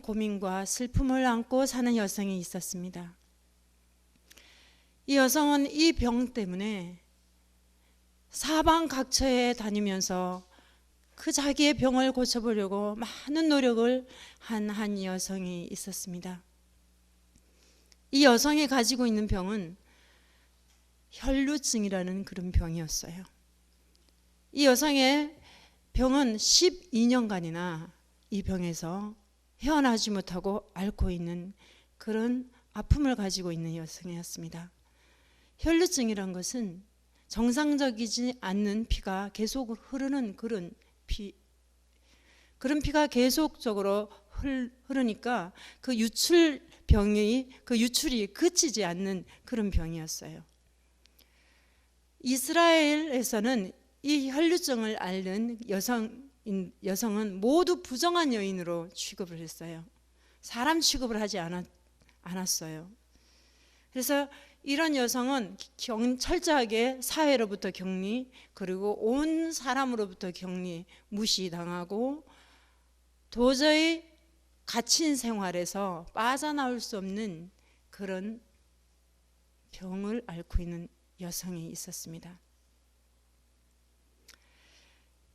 고민과 슬픔을 안고 사는 여성이 있었습니다. 이 여성은 이 병 때문에 사방 각처에 다니면서 그 자기의 병을 고쳐보려고 많은 노력을 한 한 여성이 있었습니다. 이 여성이 가지고 있는 병은 혈루증이라는 그런 병이었어요. 이 여성의 병은 12년간이나 이 병에서 헤어나지 못하고 앓고 있는 그런 아픔을 가지고 있는 여성이었습니다. 혈루증이란 것은 정상적이지 않는 피가 계속 흐르는 그런 피 그런 피가 계속적으로 흐르니까 그 유출 병이 그 유출이 그치지 않는 그런 병이었어요. 이스라엘에서는 이 혈류증을 앓는 여성 여성은 모두 부정한 여인으로 취급을 했어요. 사람 취급을 하지 않았, 않았어요. 그래서 이런 여성은 경, 철저하게 사회로부터 격리 그리고 온 사람으로부터 격리 무시당하고 도저히 갇힌 생활에서 빠져나올 수 없는 그런 병을 앓고 있는 여성이 있었습니다.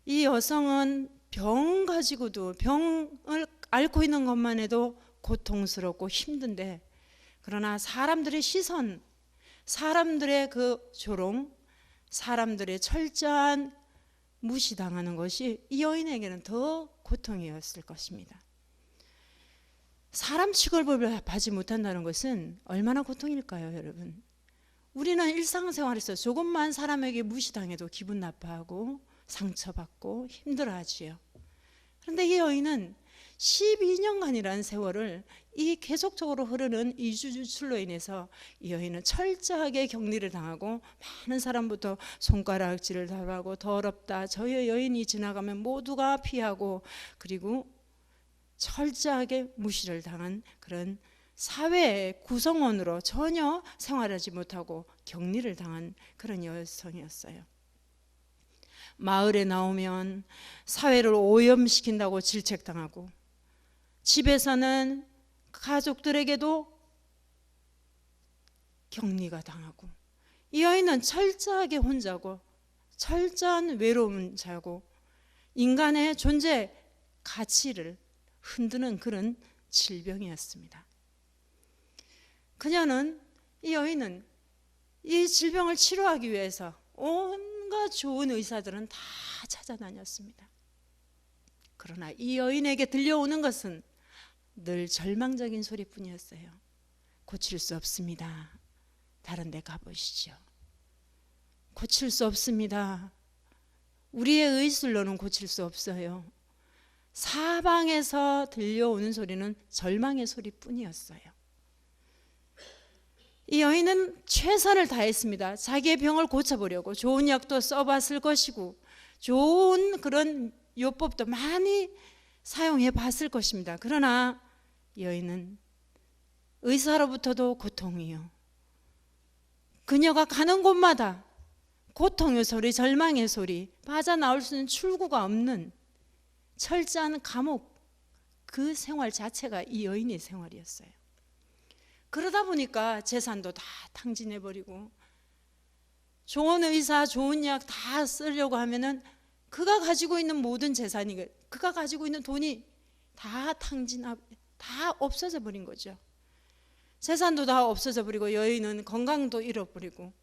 이 여성은 병 가지고도 병을 앓고 있는 것만 해도 고통스럽고 힘든데 그러나 사람들의 시선, 사람들의 그 조롱, 사람들의 철저한 무시당하는 것이 이 여인에게는 더 고통이었을 것입니다. 사람 취급을 받지 못한다는 것은 얼마나 고통일까요, 여러분? 우리는 일상생활에서 조금만 사람에게 무시당해도 기분 나빠하고 상처받고 힘들어하지요. 그런데 이 여인은 12년간이라는 세월을 이 계속적으로 흐르는 이주 주출로 인해서 이 여인은 철저하게 격리를 당하고 많은 사람부터 손가락질을 당하고 더럽다 저 여인이 지나가면 모두가 피하고 그리고 철저하게 무시를 당한 그런 사회의 구성원으로 전혀 생활하지 못하고 격리를 당한 그런 여성이었어요. 마을에 나오면 사회를 오염시킨다고 질책당하고 집에서는 가족들에게도 격리가 당하고 이 아이는 철저하게 혼자고 철저한 외로운 자고 인간의 존재 가치를 흔드는 그런 질병이었습니다. 그녀는 이 여인은 이 질병을 치료하기 위해서 온 갖 좋은 의사들은 다 찾아다녔습니다. 그러나 이 여인에게 들려오는 것은 늘 절망적인 소리뿐이었어요. 고칠 수 없습니다. 다른 데 가보시죠. 고칠 수 없습니다. 우리의 의술로는 고칠 수 없어요. 사방에서 들려오는 소리는 절망의 소리뿐이었어요. 이 여인은 최선을 다했습니다. 자기의 병을 고쳐보려고 좋은 약도 써봤을 것이고 좋은 그런 요법도 많이 사용해 봤을 것입니다. 그러나 여인은 의사로부터도 고통이요. 그녀가 가는 곳마다 고통의 소리, 절망의 소리, 빠져나올 수 있는 출구가 없는 철저한 감옥 그 생활 자체가 이 여인의 생활이었어요. 그러다 보니까 재산도 다 탕진해 버리고 좋은 의사, 좋은 약 다 쓰려고 하면은 그가 가지고 있는 모든 재산이 그가 가지고 있는 돈이 다 탕진하 다 없어져 버린 거죠. 재산도 다 없어져 버리고 여인은 건강도 잃어버리고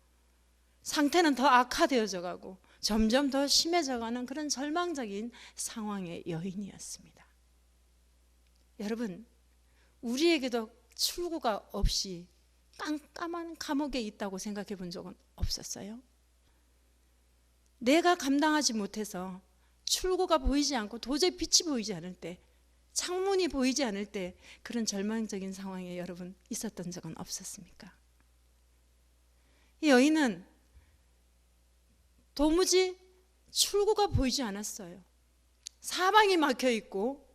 상태는 더 악화되어져 가고 점점 더 심해져 가는 그런 절망적인 상황의 여인이었습니다. 여러분, 우리에게도 출구가 없이 깜깜한 감옥에 있다고 생각해 본 적은 없었어요? 내가 감당하지 못해서 출구가 보이지 않고 도저히 빛이 보이지 않을 때, 창문이 보이지 않을 때 그런 절망적인 상황에 여러분 있었던 적은 없었습니까? 이 여인은 도무지 출구가 보이지 않았어요. 사방이 막혀 있고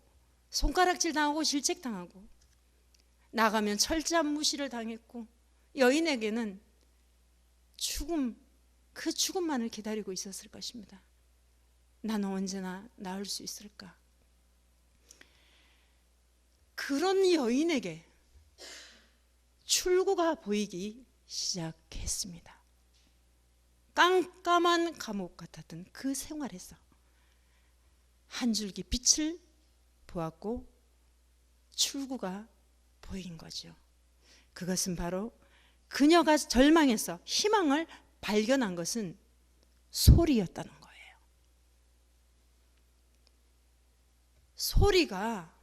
손가락질 당하고 질책 당하고 나가면 철저한 무시를 당했고 여인에게는 죽음 그 죽음만을 기다리고 있었을 것입니다. 나는 언제나 나을 수 있을까? 그 그런 여인에게 출구가 보이기 시작했습니다. 깜깜한 감옥 같았던 그 생활에서 한 줄기 빛을 보았고 출구가 보인 거죠. 그것은 바로 그녀가 절망해서 희망을 발견한 것은 소리였다는 거예요. 소리가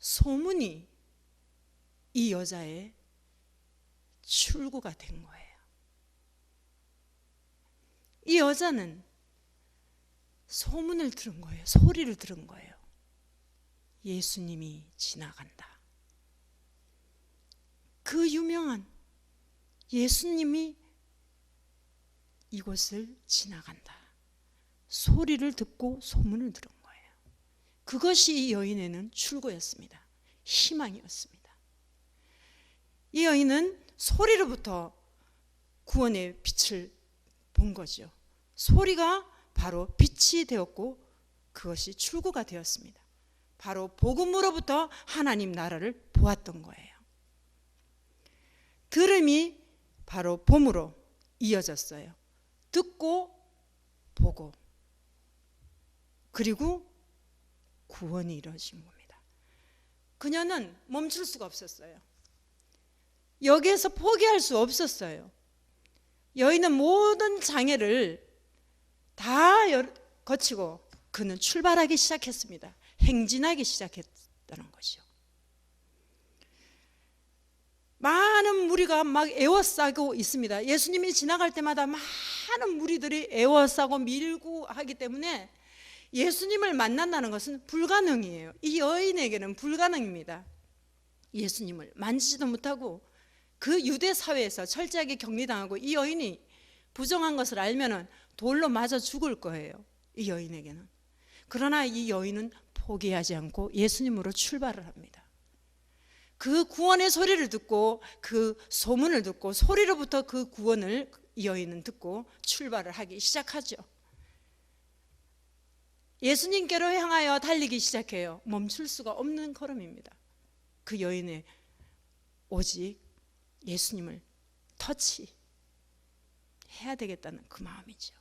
소문이 이 여자의 출구가 된 거예요. 이 여자는 소문을 들은 거예요. 소리를 들은 거예요. 예수님이 지나간다. 그 유명한 예수님이 이곳을 지나간다. 소리를 듣고 소문을 들은 거예요. 그것이 이 여인에는 출구였습니다. 희망이었습니다. 이 여인은 소리로부터 구원의 빛을 본 거죠. 소리가 바로 빛이 되었고 그것이 출구가 되었습니다. 바로 복음으로부터 하나님 나라를 보았던 거예요. 들음이 바로 봄으로 이어졌어요. 듣고 보고 그리고 구원이 이루어진 겁니다. 그녀는 멈출 수가 없었어요. 여기에서 포기할 수 없었어요. 여인은 모든 장애를 다 거치고 그는 출발하기 시작했습니다. 행진하기 시작했다는 것이죠. 많은 무리가 막 에워싸고 있습니다. 예수님이 지나갈 때마다 많은 무리들이 에워싸고 밀고 하기 때문에 예수님을 만난다는 것은 불가능이에요. 이 여인에게는 불가능입니다. 예수님을 만지지도 못하고 그 유대 사회에서 철저하게 격리당하고 이 여인이 부정한 것을 알면은 돌로 맞아 죽을 거예요. 이 여인에게는. 그러나 이 여인은 포기하지 않고 예수님으로 출발을 합니다. 그 구원의 소리를 듣고 그 소문을 듣고 소리로부터 그 구원을 이 여인은 듣고 출발을 하기 시작하죠. 예수님께로 향하여 달리기 시작해요. 멈출 수가 없는 걸음입니다. 그 여인의 오직 예수님을 터치 해야 되겠다는 그 마음이죠.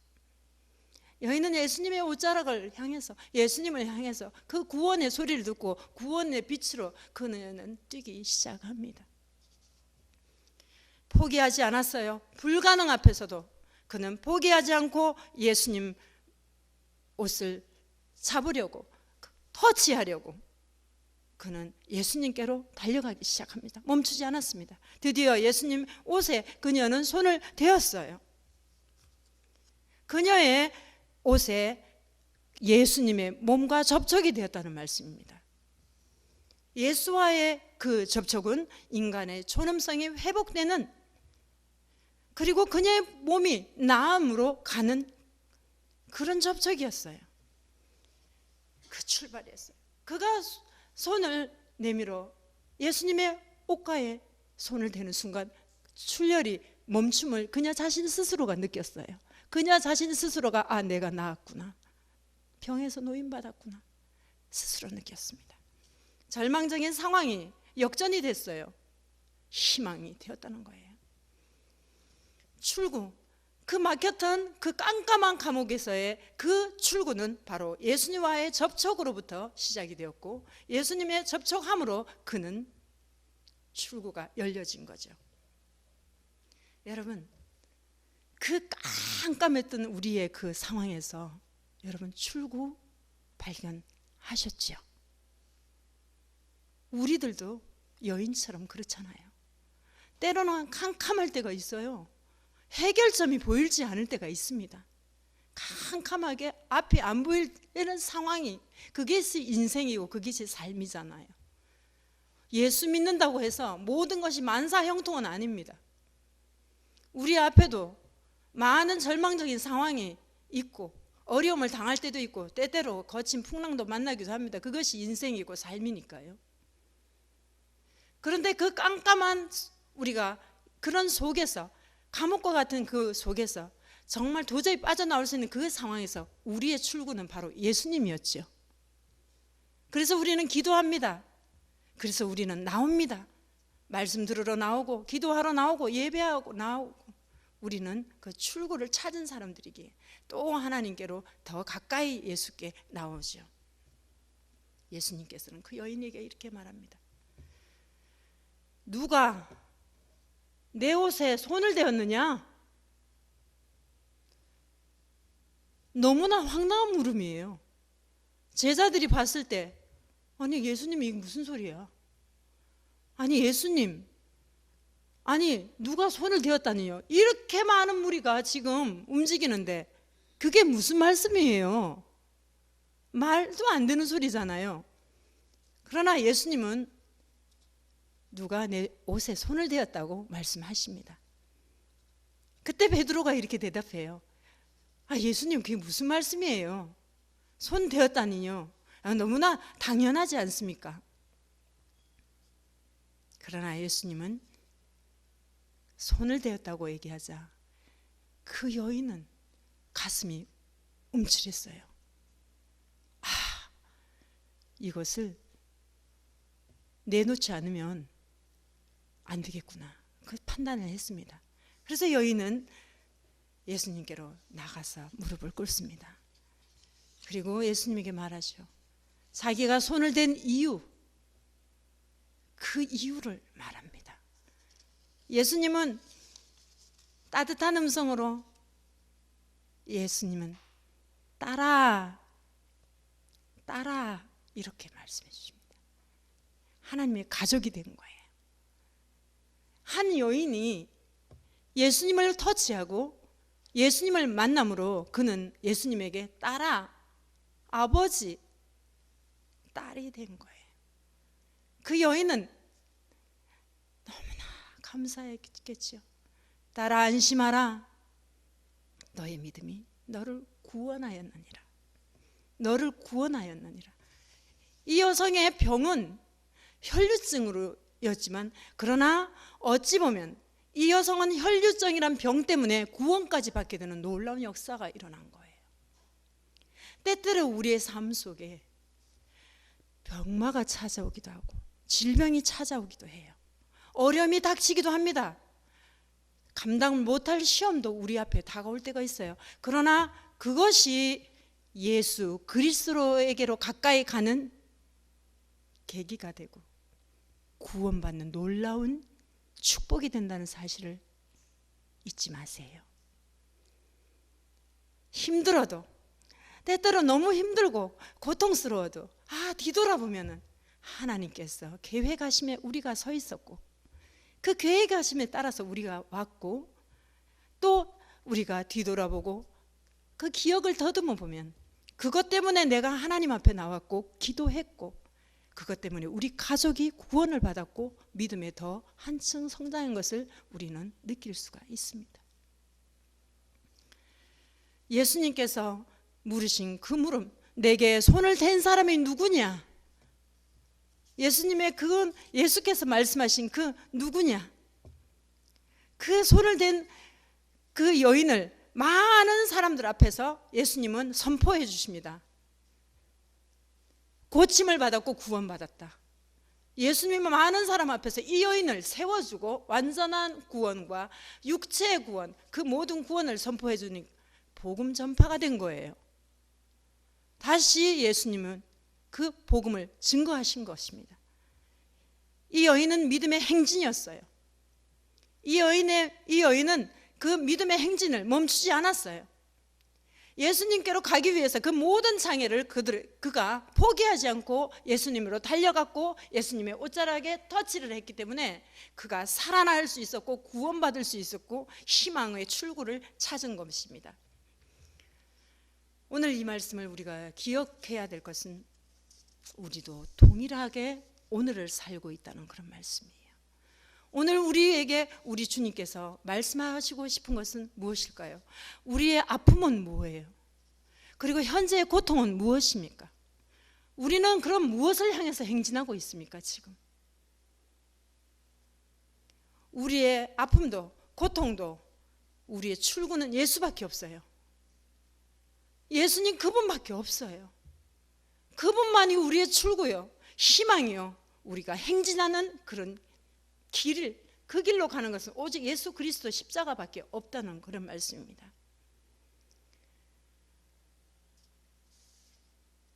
여인은 예수님의 옷자락을 향해서 예수님을 향해서 그 구원의 소리를 듣고 구원의 빛으로 그녀는 뛰기 시작합니다. 포기하지 않았어요. 불가능 앞에서도 그는 포기하지 않고 예수님 옷을 잡으려고 터치하려고 그는 예수님께로 달려가기 시작합니다. 멈추지 않았습니다. 드디어 예수님 옷에 그녀는 손을 대었어요. 그녀의 옷에 예수님의 몸과 접촉이 되었다는 말씀입니다. 예수와의 그 접촉은 인간의 존엄성이 회복되는 그리고 그녀의 몸이 나음으로 가는 그런 접촉이었어요. 그 출발이었어요. 그가 손을 내밀어 예수님의 옷가에 손을 대는 순간 출혈이 멈춤을 그녀 자신 스스로가 느꼈어요. 그녀 자신 스스로가 아 내가 나았구나. 병에서 노인받았구나. 스스로 느꼈습니다. 절망적인 상황이 역전이 됐어요. 희망이 되었다는 거예요. 출구 그 막혔던 그 깜깜한 감옥에서의 그 출구는 바로 예수님과의 접촉으로부터 시작이 되었고 예수님의 접촉함으로 그는 출구가 열려진 거죠. 여러분 그 깜깜했던 우리의 그 상황에서 여러분 출구 발견하셨죠? 우리들도 여인처럼 그렇잖아요. 때로는 캄캄할 때가 있어요. 해결점이 보이지 않을 때가 있습니다. 캄캄하게 앞이 안 보일 때는 상황이 그게 제 인생이고 그게 제 삶이잖아요. 예수 믿는다고 해서 모든 것이 만사형통은 아닙니다. 우리 앞에도 많은 절망적인 상황이 있고 어려움을 당할 때도 있고 때때로 거친 풍랑도 만나기도 합니다. 그것이 인생이고 삶이니까요. 그런데 그 깜깜한 우리가 그런 속에서 감옥과 같은 그 속에서 정말 도저히 빠져나올 수 있는 그 상황에서 우리의 출구는 바로 예수님이었죠. 그래서 우리는 기도합니다. 그래서 우리는 나옵니다. 말씀 들으러 나오고 기도하러 나오고 예배하고 나오고 우리는 그 출구를 찾은 사람들이기에 또 하나님께로 더 가까이 예수께 나오죠. 예수님께서는 그 여인에게 이렇게 말합니다. 누가 내 옷에 손을 대었느냐? 너무나 황당한 물음이에요. 제자들이 봤을 때 아니 예수님 이게 무슨 소리야? 아니 예수님 아니 누가 손을 대었다니요? 이렇게 많은 무리가 지금 움직이는데 그게 무슨 말씀이에요? 말도 안 되는 소리잖아요. 그러나 예수님은 누가 내 옷에 손을 대었다고 말씀하십니다. 그때 베드로가 이렇게 대답해요. 아, 예수님 그게 무슨 말씀이에요? 손 대었다니요. 아, 너무나 당연하지 않습니까? 그러나 예수님은 손을 대었다고 얘기하자 그 여인은 가슴이 움츠렸어요. 아, 이것을 내놓지 않으면 안 되겠구나. 그 판단을 했습니다. 그래서 여인은 예수님께로 나가서 무릎을 꿇습니다. 그리고 예수님에게 말하죠. 자기가 손을 댄 이유, 그 이유를 말합니다. 예수님은 따뜻한 음성으로 예수님은 따라, 따라 이렇게 말씀해 주십니다. 하나님의 가족이 된 거예요. 한 여인이 예수님을 터치하고 예수님을 만남으로 그는 예수님에게 따라 아버지 딸이 된 거예요. 그 여인은 너무나 감사했겠지요. 딸아 안심하라. 너의 믿음이 너를 구원하였느니라. 너를 구원하였느니라. 이 여성의 병은 혈류증으로였지만 그러나 어찌 보면 이 여성은 혈류증이란 병 때문에 구원까지 받게 되는 놀라운 역사가 일어난 거예요. 때때로 우리의 삶 속에 병마가 찾아오기도 하고 질병이 찾아오기도 해요. 어려움이 닥치기도 합니다. 감당 못할 시험도 우리 앞에 다가올 때가 있어요. 그러나 그것이 예수 그리스도에게로 가까이 가는 계기가 되고 구원받는 놀라운 축복이 된다는 사실을 잊지 마세요. 힘들어도 때때로 너무 힘들고 고통스러워도 아 뒤돌아보면은 하나님께서 계획하심에 우리가 서 있었고 그 계획 하심에 따라서 우리가 왔고 또 우리가 뒤돌아보고 그 기억을 더듬어 보면 그것 때문에 내가 하나님 앞에 나왔고 기도했고 그것 때문에 우리 가족이 구원을 받았고 믿음에 더 한층 성장한 것을 우리는 느낄 수가 있습니다. 예수님께서 물으신 그 물음, 내게 손을 댄 사람이 누구냐? 예수님의 그건 예수께서 말씀하신 그 누구냐? 그 손을 댄 그 여인을 많은 사람들 앞에서 예수님은 선포해 주십니다. 고침을 받았고 구원받았다. 예수님은 많은 사람 앞에서 이 여인을 세워주고 완전한 구원과 육체의 구원, 그 모든 구원을 선포해 주니 복음 전파가 된 거예요. 다시 예수님은 그 복음을 증거하신 것입니다. 이 여인은 믿음의 행진이었어요. 이 여인의 이 여인은 그 믿음의 행진을 멈추지 않았어요. 예수님께로 가기 위해서 그 모든 장애를 그들 그가 포기하지 않고 예수님으로 달려갔고 예수님의 옷자락에 터치를 했기 때문에 그가 살아날 수 있었고 구원받을 수 있었고 희망의 출구를 찾은 것입니다. 오늘 이 말씀을 우리가 기억해야 될 것은 우리도 동일하게 오늘을 살고 있다는 그런 말씀이에요. 오늘 우리에게 우리 주님께서 말씀하시고 싶은 것은 무엇일까요? 우리의 아픔은 뭐예요? 그리고 현재의 고통은 무엇입니까? 우리는 그럼 무엇을 향해서 행진하고 있습니까, 지금? 우리의 아픔도 고통도 우리의 출구는 예수밖에 없어요. 예수님 그분밖에 없어요. 그분만이 우리의 출구요. 희망이요. 우리가 행진하는 그런 길을 그 길로 가는 것은 오직 예수 그리스도 십자가밖에 없다는 그런 말씀입니다.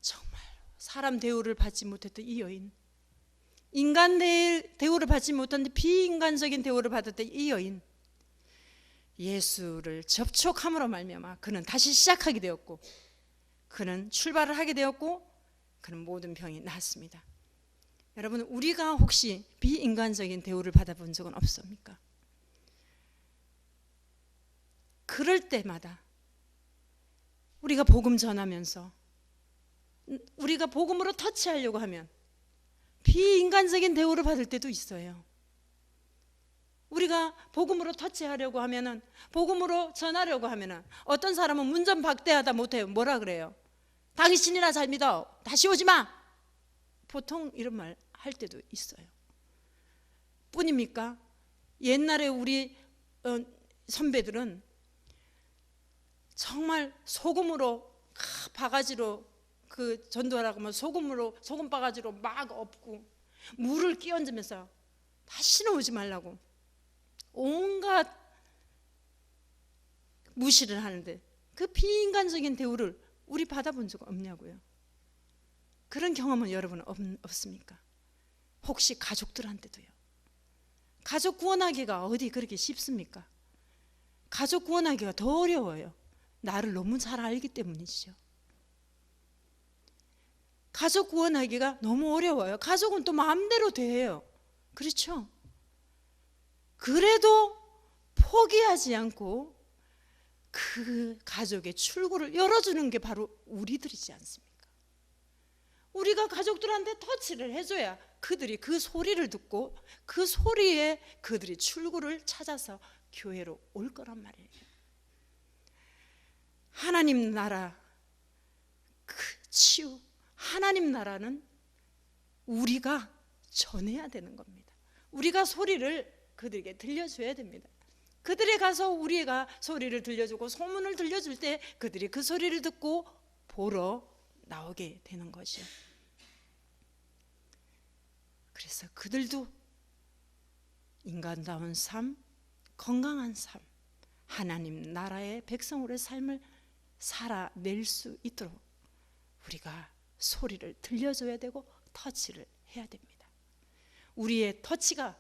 정말 사람 대우를 받지 못했던 이 여인, 인간 대- 대우를 받지 못했는데 비인간적인 대우를 받았던 이 여인, 예수를 접촉함으로 말미암아 그는 다시 시작하게 되었고, 그는 출발을 하게 되었고, 그는 모든 병이 나았습니다. 여러분 우리가 혹시 비인간적인 대우를 받아본 적은 없습니까? 그럴 때마다 우리가 복음 전하면서 우리가 복음으로 터치하려고 하면 비인간적인 대우를 받을 때도 있어요. 우리가 복음으로 터치하려고 하면은 복음으로 전하려고 하면은 어떤 사람은 문전 박대하다 못해요. 뭐라 그래요? 당신이나 잘 믿어. 다시 오지 마. 보통 이런 말 할 때도 있어요. 뿐입니까? 옛날에 우리 어, 선배들은 정말 소금으로 아, 바가지로 그 전도하라고 하면 소금으로 소금 바가지로 막 엎고 물을 끼얹으면서 다시는 오지 말라고 온갖 무시를 하는데 그 비인간적인 대우를 우리 받아본 적 없냐고요. 그런 경험은 여러분 없, 없습니까? 혹시 가족들한테도요. 가족 구원하기가 어디 그렇게 쉽습니까? 가족 구원하기가 더 어려워요. 나를 너무 잘 알기 때문이죠. 가족 구원하기가 너무 어려워요. 가족은 또 마음대로 돼요. 그렇죠? 그래도 포기하지 않고 그 가족의 출구를 열어주는 게 바로 우리들이지 않습니까? 우리가 가족들한테 터치를 해줘야 그들이 그 소리를 듣고 그 소리에 그들이 출구를 찾아서 교회로 올 거란 말이에요. 하나님 나라 그 치유 하나님 나라는 우리가 전해야 되는 겁니다. 우리가 소리를 그들에게 들려줘야 됩니다. 그들에 가서 우리가 소리를 들려주고 소문을 들려줄 때 그들이 그 소리를 듣고 보러 나오게 되는 거죠. 그래서 그들도 인간다운 삶, 건강한 삶, 하나님 나라의 백성으로의 삶을 살아낼 수 있도록 우리가 소리를 들려줘야 되고 터치를 해야 됩니다. 우리의 터치가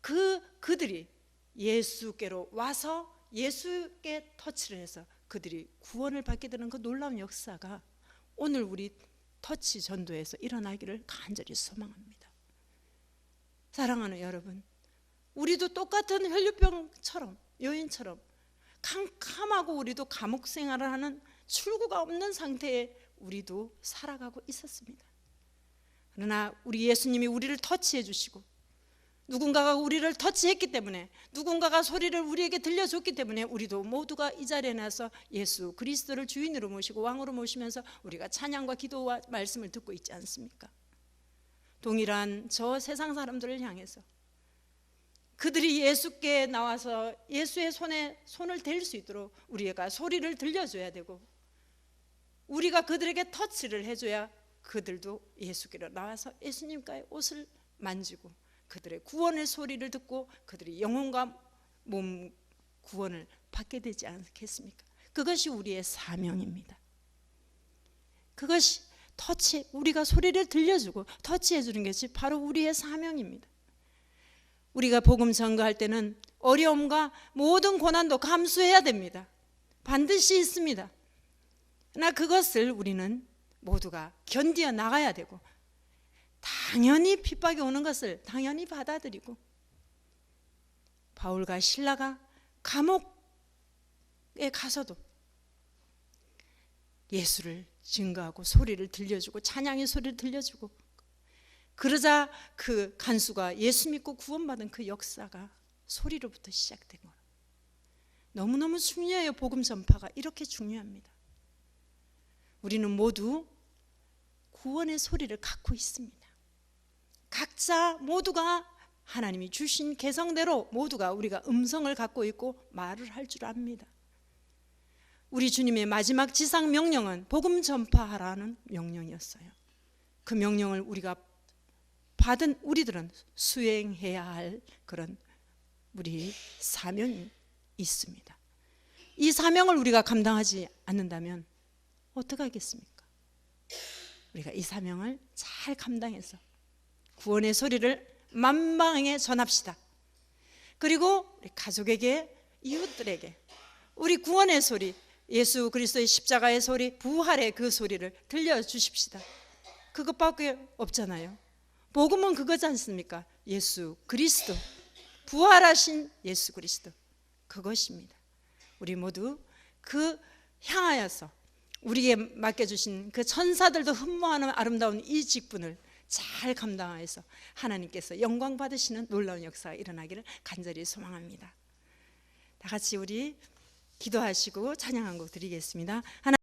그 그들이 예수께로 와서 예수께 터치를 해서 그들이 구원을 받게 되는 그 놀라운 역사가 오늘 우리 터치 전도에서 일어나기를 간절히 소망합니다. 사랑하는 여러분, 우리도 똑같은 혈류병처럼 여인처럼 캄캄하고 우리도 감옥 생활을 하는 출구가 없는 상태에 우리도 살아가고 있었습니다. 그러나 우리 예수님이 우리를 터치해 주시고 누군가가 우리를 터치했기 때문에 누군가가 소리를 우리에게 들려줬기 때문에 우리도 모두가 이 자리에 나서 예수 그리스도를 주인으로 모시고 왕으로 모시면서 우리가 찬양과 기도와 말씀을 듣고 있지 않습니까? 동일한 저 세상 사람들을 향해서 그들이 예수께 나와서 예수의 손에 손을 댈 수 있도록 우리가 소리를 들려줘야 되고 우리가 그들에게 터치를 해줘야 그들도 예수께로 나와서 예수님과의 옷을 만지고 그들의 구원의 소리를 듣고 그들이 영혼과 몸 구원을 받게 되지 않겠습니까? 그것이 우리의 사명입니다. 그것이 터치 우리가 소리를 들려주고 터치해 주는 것이 바로 우리의 사명입니다. 우리가 복음 전거할 때는 어려움과 모든 고난도 감수해야 됩니다. 반드시 있습니다. 그러나 그것을 우리는 모두가 견디어 나가야 되고 당연히 핍박이 오는 것을 당연히 받아들이고 바울과 신라가 감옥에 가서도 예수를 증거하고 소리를 들려주고 찬양의 소리를 들려주고 그러자 그 간수가 예수 믿고 구원받은 그 역사가 소리로부터 시작된 거예요. 너무너무 중요해요. 복음 전파가 이렇게 중요합니다. 우리는 모두 구원의 소리를 갖고 있습니다. 각자 모두가 하나님이 주신 개성대로 모두가 우리가 음성을 갖고 있고 말을 할 줄 압니다. 우리 주님의 마지막 지상 명령은 복음 전파하라는 명령이었어요. 그 명령을 우리가 받은 우리들은 수행해야 할 그런 우리 사명이 있습니다. 이 사명을 우리가 감당하지 않는다면 어떻게 하겠습니까? 우리가 이 사명을 잘 감당해서 구원의 소리를 만방에 전합시다. 그리고 우리 가족에게 이웃들에게 우리 구원의 소리, 예수 그리스도의 십자가의 소리, 부활의 그 소리를 들려 주십시다. 그것밖에 없잖아요. 복음은 그거지 않습니까? 예수 그리스도 부활하신 예수 그리스도 그것입니다. 우리 모두 그 향하여서 우리에게 맡겨주신 그 천사들도 흠모하는 아름다운 이 직분을 잘 감당하여서 하나님께서 영광 받으시는 놀라운 역사가 일어나기를 간절히 소망합니다. 다 같이 우리 기도하시고 찬양한 곡 드리겠습니다. 하나